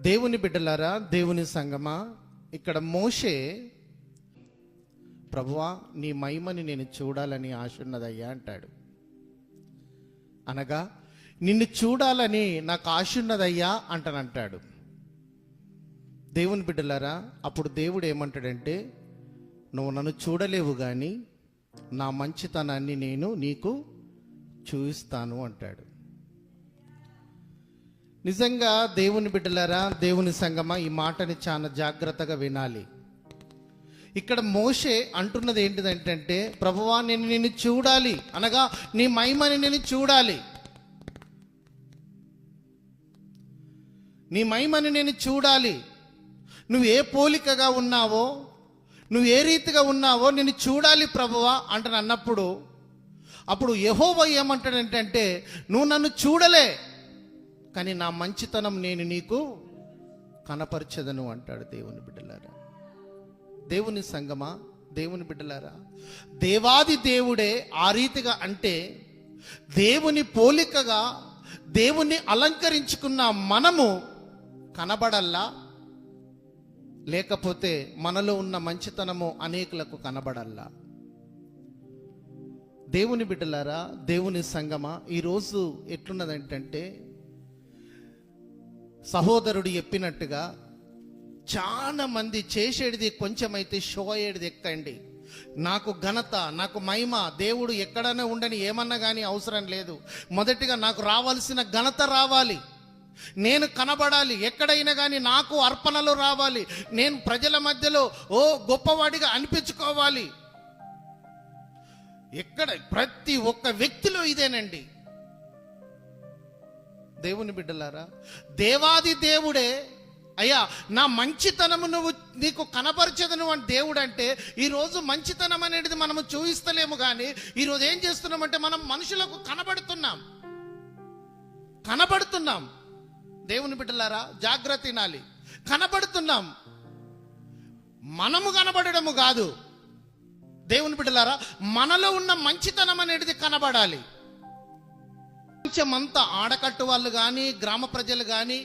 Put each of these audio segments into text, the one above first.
దేవుని బిడ్డలారా దేవుని సంగమా? ఇక్కడ మోషే ప్రభువా నీ మహిమని నేను చూడాలని ఆశ ఉన్నదయ్యా అంటాడు. అనగా నిన్ను చూడాలని నాకు ఆశ ఉన్నదయ్యా అంటానంటాడు. దేవుని బిడ్డలారా అప్పుడు దేవుడు ఏమంటాడంటే నువ్వు నన్ను చూడలేవు కానీ నా మంచితనాన్ని నేను నీకు చూపిస్తాను అంటాడు. నిజంగా దేవుని బిడ్డలారా దేవుని సంగమా? ఈ మాటని చాలా జాగ్రత్తగా వినాలి. ఇక్కడ మోషే అంటున్నది ఏంటిదంటే ప్రభువా నేను నిన్ను చూడాలి. అనగా నీ మహిమని నేను చూడాలి. నీ మహిమని నేను చూడాలి. నువ్వు ఏ పోలికగా ఉన్నావో నువ్వు ఏ రీతిగా ఉన్నావో నేను చూడాలి ప్రభువా అంటని అన్నప్పుడు అప్పుడు యహోవ ఏమంటాడంటే నువ్వు నన్ను చూడలే. కానీ నా మంచితనం నేను నీకు కనపరచదను అంటాడు దేవుని బిడ్డలారా. దేవుని సంగమా? దేవుని బిడ్డలారా. దేవాది దేవుడే ఆ రీతిగా అంటే దేవుని పోలికగా దేవుణ్ణి అలంకరించుకున్న మనము కనబడల్లా? లేకపోతే మనలో ఉన్న మంచితనము అనేకులకు కనబడల్లా? దేవుని బిడ్డలారా దేవుని సంగమా? ఈరోజు ఎట్లున్నదంటే సహోదరుడు చెప్పినట్టుగా చాలా మంది చేసేటిది కొంచెమైతే షో అయ్యేది ఎక్కండి. నాకు ఘనత నాకు మహిమ దేవుడు ఎక్కడనే ఉండని ఏమన్నా కానీ అవసరం లేదు. మొదటిగా నాకు రావాల్సిన ఘనత రావాలి. నేను కనబడాలి. ఎక్కడైనా కానీ నాకు అర్పణలు రావాలి. నేను ప్రజల మధ్యలో ఓ గొప్పవాడిగా అనిపించుకోవాలి. ఎక్కడ ప్రతి ఒక్క వ్యక్తిలో ఇదేనండి. దేవుని బిడ్డలారా దేవాది దేవుడే అయ్యా నా మంచితనము నువ్వు నీకు కనపరచదను అని దేవుడు అంటే ఈరోజు మంచితనం అనేది మనము చూపిస్తలేము కానీ ఈరోజు ఏం చేస్తున్నామంటే మనం మనుషులకు కనబడుతున్నాం. కనబడుతున్నాం. దేవుని బిడ్డలారా జాగ్రత్త తినాలి కనబడుతున్నాం. మనము కనబడడము కాదు. దేవుని బిడ్డలారా మనలో ఉన్న మంచితనం అనేది కనబడాలి. ప్రపంచమంతా ఆడకట్టు వాళ్ళు కానీ గ్రామ ప్రజలు కానీ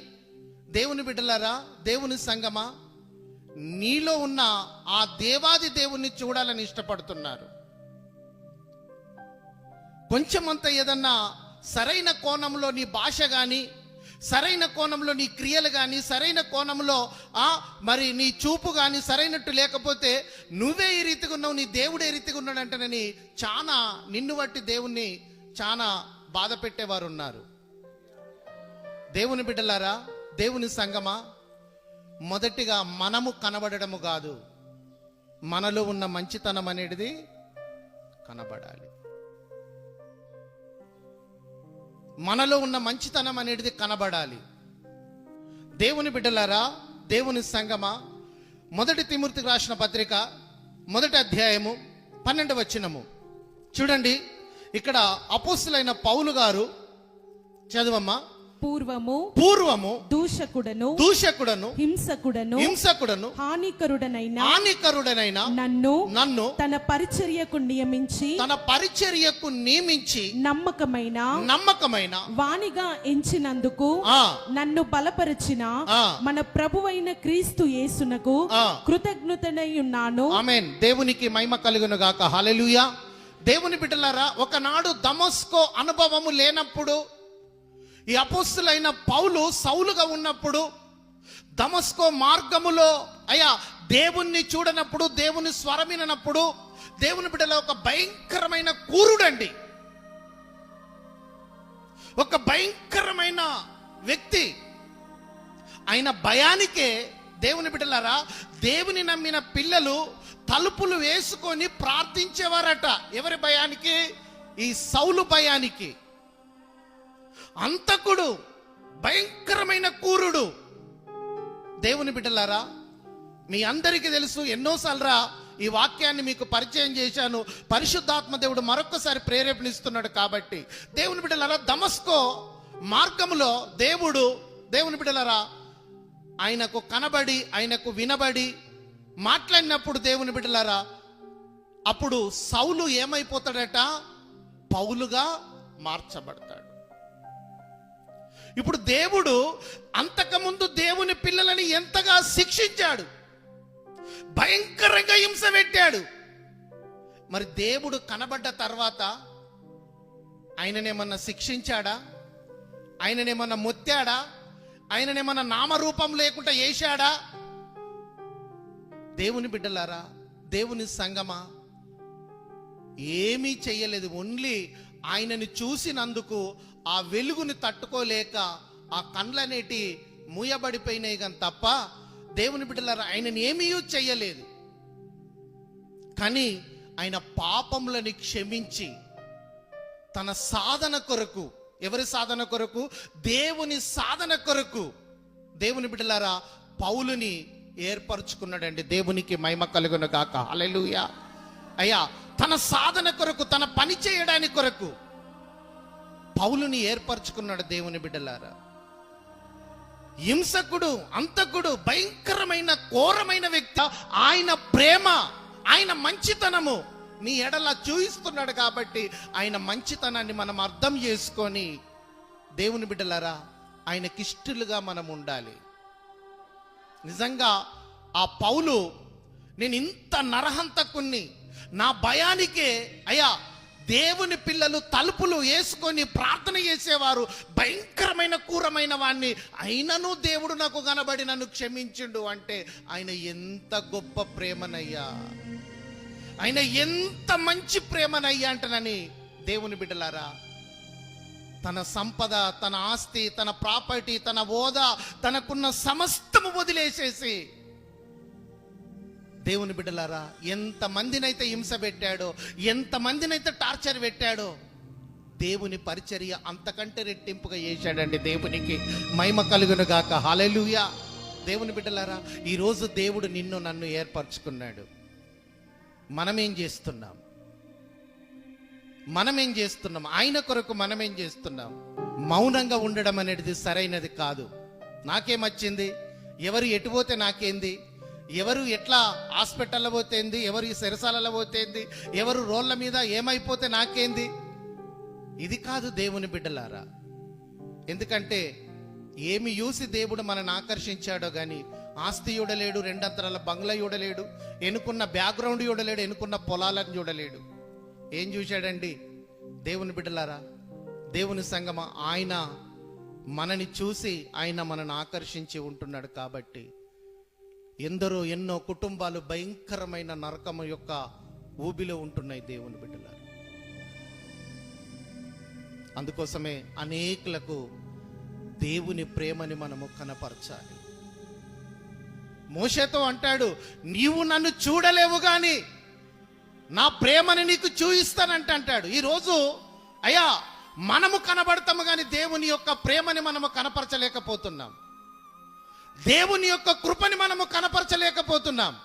దేవుని బిడ్డలారా దేవుని సంగమా? నీలో ఉన్న ఆ దేవాది దేవుణ్ణి చూడాలని ఇష్టపడుతున్నారు. కొంచెమంత ఏదన్నా సరైన కోణంలో నీ భాష కానీ సరైన కోణంలో నీ క్రియలు కానీ సరైన కోణంలో ఆ మరి నీ చూపు కానీ సరైనట్టు లేకపోతే నువ్వే ఈ రీతిగా ఉన్నావు నీ దేవుడే ఈ రీతిగా ఉన్నాడంటేనని చాలా నిన్ను బట్టి దేవుణ్ణి చాలా బాధ పెట్టేవారు ఉన్నారు దేవుని బిడ్డలారా దేవుని సంగమా మొదటిగా మనము కనబడడము కాదు. మనలో ఉన్న మంచితనం అనేది కనబడాలి. మనలో ఉన్న మంచితనం అనేది కనబడాలి. దేవుని బిడ్డలారా దేవుని సంగమా మొదటి తిమూర్తికి రాసిన పత్రిక మొదటి అధ్యాయము పన్నెండు వచ్చినము చూడండి. ఇక్కడ అపోస్తులైన పౌలు గారు చదువమ్మా పూర్వము పూర్వము దూషకుడను దూషకుడను హింసకుడను హింసకుడను హానికరుడనైన హానికరుడనైన నన్ను నన్ను తన పరిచర్యకు నియమించి తన పరిచర్యకు నియమించి నమ్మకమైన నమ్మకమైన వాణిగా ఎంచినందుకు ఆ నన్ను బలపరిచిన. మన ప్రభువైన క్రీస్తు యేసునకు. కృతజ్ఞతనై ఉన్నాను ఆమెన్ దేవునికి మహిమ కలుగును గాక హల్లెలూయా దేవుని బిడ్డలారా ఒకనాడు దమస్కో అనుభవము లేనప్పుడు ఈ అపోస్తులైన పౌలు సౌలుగా ఉన్నప్పుడు దమస్కో మార్గములో అయ్యా దేవుణ్ణి చూడనప్పుడు దేవుని స్వరమినప్పుడు దేవుని బిడ్డల ఒక భయంకరమైన కూరుడండి. ఒక భయంకరమైన వ్యక్తి. ఆయన భయానికే దేవుని బిడ్డలారా దేవుని నమ్మిన పిల్లలు తలుపులు వేసుకొని ప్రార్థించేవారట. ఎవరి భయానికి? ఈ సౌలు భయానికి. అంతకుడు భయంకరమైన కూరుడు. దేవుని బిడ్డలారా మీ అందరికీ తెలుసు ఎన్నోసార్లు ఈ వాక్యాన్ని మీకు పరిచయం చేశాను. పరిశుద్ధాత్మ దేవుడు మరొకసారి ప్రేరేపణిస్తున్నాడు కాబట్టి. దేవుని బిడ్డలారా దమస్కో మార్గములో దేవుడు దేవుని బిడ్డలారా ఆయనకు కనబడి ఆయనకు వినబడి మాట్లాడినప్పుడు దేవుని బిడ్డలారా అప్పుడు సౌలు ఏమైపోతాడట? పౌలుగా మార్చబడతాడు. ఇప్పుడు దేవుడు అంతకుముందు దేవుని పిల్లలని ఎంతగా శిక్షించాడు? భయంకరంగా హింస పెట్టాడు. మరి దేవుడు కనబడ్డ తర్వాత ఆయననేమన్నా శిక్షించాడా? ఆయననేమన్నా మొత్తాడా? ఆయననేమన్నా నామరూపం లేకుండా వేశాడా దేవుని బిడ్డలారా దేవుని సంగమా? ఏమీ చేయలేదు ఓన్లీ ఆయనని చూసినందుకు ఆ వెలుగుని తట్టుకోలేక ఆ కండ్లనేటి మూయబడిపోయినాయి కానీ తప్ప దేవుని బిడ్డలారా ఆయనని ఏమీ చెయ్యలేదు. కానీ ఆయన పాపములని క్షమించి తన సాధన కొరకు ఎవరి సాధన కొరకు? దేవుని సాధన కొరకు. దేవుని బిడ్డలారా పౌలుని ఏర్పరచుకున్నాడండి. దేవునికి మహిమ కలుగును గాక. అలెలుయా అయ్యా తన సాధన కొరకు తన పని చేయడానికి కొరకు పౌలుని ఏర్పరచుకున్నాడు దేవుని బిడ్డలారా. హింసకుడు అంతకుడు భయంకరమైన ఘోరమైన వ్యక్తి. ఆయన ప్రేమ ఆయన మంచితనము నీ ఎడలా చూయిస్తున్నాడు కాబట్టి ఆయన మంచితనాన్ని మనం అర్థం చేసుకొని దేవుని బిడ్డలారా ఆయనకిష్టులుగా మనం ఉండాలి. నిజంగా ఆ పౌలు నేను ఇంత నరహంతకుణ్ణి నా భయానికే అయ్యా దేవుని పిల్లలు తలుపులు వేసుకొని ప్రార్థన చేసేవారు భయంకరమైన క్రూరమైన వాణ్ణి. అయినను దేవుడు నాకు కనబడి నన్ను క్షమించిండు అంటే ఆయన ఎంత గొప్ప ప్రేమనయ్యా. ఆయన ఎంత మంచి ప్రేమనయ్యా అంటనని దేవుని బిడ్డలారా తన సంపద తన ఆస్తి తన ప్రాపర్టీ తన హోదా తనకున్న సమస్తము వదిలేసేసి. దేవుని బిడ్డలారా ఎంత మందినైతే హింస పెట్టాడో ఎంత మందినైతే టార్చర్ పెట్టాడో దేవుని పరిచర్య అంతకంటే రెట్టింపుగా చేశాడండి దేవునికి. మహిమ కలుగును గాక. హాలెలుయా దేవుని బిడ్డలారా ఈరోజు దేవుడు నిన్ను నన్ను ఏర్పరచుకున్నాడు. మనమేం చేస్తున్నాం? మనమేం చేస్తున్నాం? ఆయన కొరకు మనమేం చేస్తున్నాం? మౌనంగా ఉండడం అనేది సరైనది కాదు. నాకేమొచ్చింది ఎవరు ఎటు పోతే నాకేంది? ఎవరు ఎట్లా హాస్పిటల్లో పోతేంది ఎవరు ఈ సెరసాలలో పోతేంది ఎవరు రోళ్ళ మీద ఏమైపోతే నాకేంది? ఇది కాదు దేవుని బిడ్డలారా. ఎందుకంటే ఏమి చూసి దేవుడు మనల్ని ఆకర్షించాడో గాని ఆస్తి చూడలేడు రెండంతరాల బంగ్లా చూడలేడు ఎన్నుకున్న బ్యాక్గ్రౌండ్ చూడలేడు ఎన్నుకున్న పొలాలను చూడలేడు. ఏం చూశాడండి? దేవుని బిడ్డలారా దేవుని సంగమ ఆయన మనని చూసి ఆయన మనని ఆకర్షించి ఉంటున్నాడు కాబట్టి ఎందరో ఎన్నో కుటుంబాలు భయంకరమైన నరకము యొక్క ఊబిలో ఉంటున్నాయి దేవుని బిడ్డలారా. అందుకోసమే అనేకులకు దేవుని ప్రేమని మనము కనపరచాలి. మోషతో అంటాడు నీవు నన్ను చూడలేవు కానీ నా ప్రేమని నీకు చూయిస్తానంట అంటాడు. ఈరోజు అయ్యా మనము కనబడతాము కానీ దేవుని యొక్క ప్రేమని మనము కనపరచలేకపోతున్నాం. దేవుని యొక్క కృపని మనము కనపరచలేకపోతున్నాం.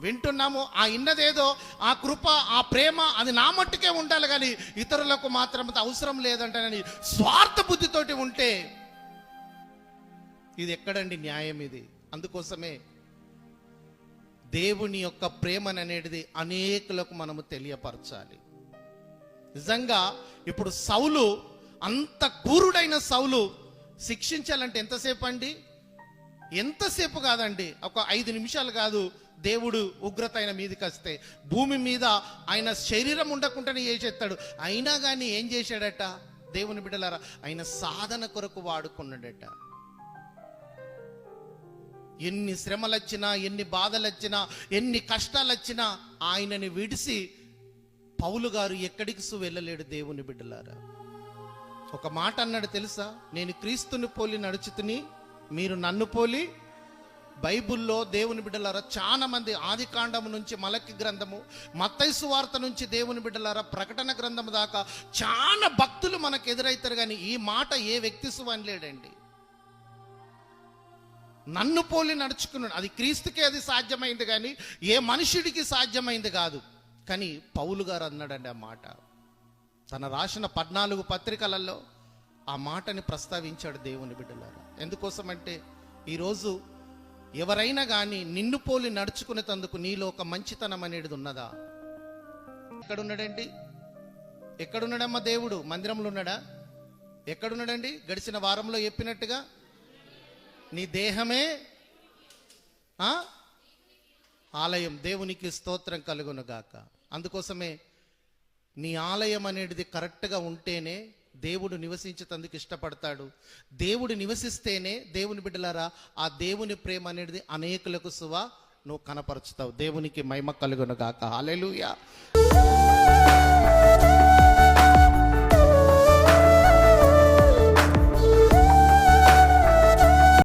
వింటున్నాము ఆ ఇన్నదేదో ఆ కృప ఆ ప్రేమ అది నా మట్టుకే ఉండాలి కానీ ఇతరులకు మాత్రం అవసరం లేదంటని స్వార్థ బుద్ధితోటి ఉంటే ఇది ఎక్కడండి న్యాయం ఇది? అందుకోసమే దేవుని యొక్క ప్రేమని అనేది అనేకులకు మనము తెలియపరచాలి. నిజంగా ఇప్పుడు సౌలు అంత క్రూరుడైన సౌలు శిక్షించాలంటే ఎంతసేపు అండి ఎంతసేపు కాదండి? ఒక ఐదు నిమిషాలు కాదు. దేవుడు ఉగ్రత ఆయన మీదకి వస్తే భూమి మీద ఆయన శరీరం ఉండకుండానే చేసేస్తాడు అయినా కానీ ఏం చేశాడట? దేవుని బిడ్డలారా ఆయన సాధన కొరకు వాడుకున్నాడట. ఎన్ని శ్రమలు వచ్చినా ఎన్ని బాధలు వచ్చినా ఎన్ని కష్టాలు వచ్చినా ఆయనని విడిసి పౌలు గారు ఎక్కడికి సు వెళ్ళలేడు దేవుని బిడ్డలారా. ఒక మాట అన్నాడు తెలుసా? నేను క్రీస్తుని పోలి నడుచుతుని మీరు నన్ను పోలి బైబుల్లో దేవుని బిడ్డలారా చాలా మంది ఆది కాండము నుంచి మలకి గ్రంథము మత్తైసు వార్త నుంచి దేవుని బిడ్డలారా ప్రకటన గ్రంథము దాకా చాలా భక్తులు మనకు ఎదురైతారు కానీ ఈ మాట ఏ వ్యక్తి సువనలేడండి నన్ను పోలి నడుచుకున్నాడు. అది క్రీస్తుకే అది సాధ్యమైంది కానీ ఏ మనుషుడికి సాధ్యమైంది కాదు. కానీ పౌలు గారు అన్నాడండి ఆ మాట. తన రాసిన పద్నాలుగు పత్రికలలో ఆ మాటని ప్రస్తావించాడు దేవుని బిడ్డలారా. ఎందుకోసమంటే ఈరోజు ఎవరైనా కానీ నిన్ను పోలి నడుచుకునేటందుకు నీలో ఒక మంచితనం అనేది ఉన్నదా? ఎక్కడున్నాడండి? ఎక్కడున్నాడమ్మా దేవుడు? మందిరంలో ఉన్నాడా? ఎక్కడున్నాడండి? గడిచిన వారంలో చెప్పినట్టుగా నీ దేహమే ఆలయం దేవునికి స్తోత్రం కలుగునుగాక. అందుకోసమే నీ ఆలయం అనేది కరెక్ట్గా ఉంటేనే దేవుడు నివసించేందుకు ఇష్టపడతాడు. దేవుడు నివసిస్తేనే దేవుని బిడ్డలారా ఆ దేవుని ప్రేమ అనేది అనేకులకు సువా నువ్వు కనపరుచుతావు. దేవునికి మహిమ కలుగునుగాక. గాక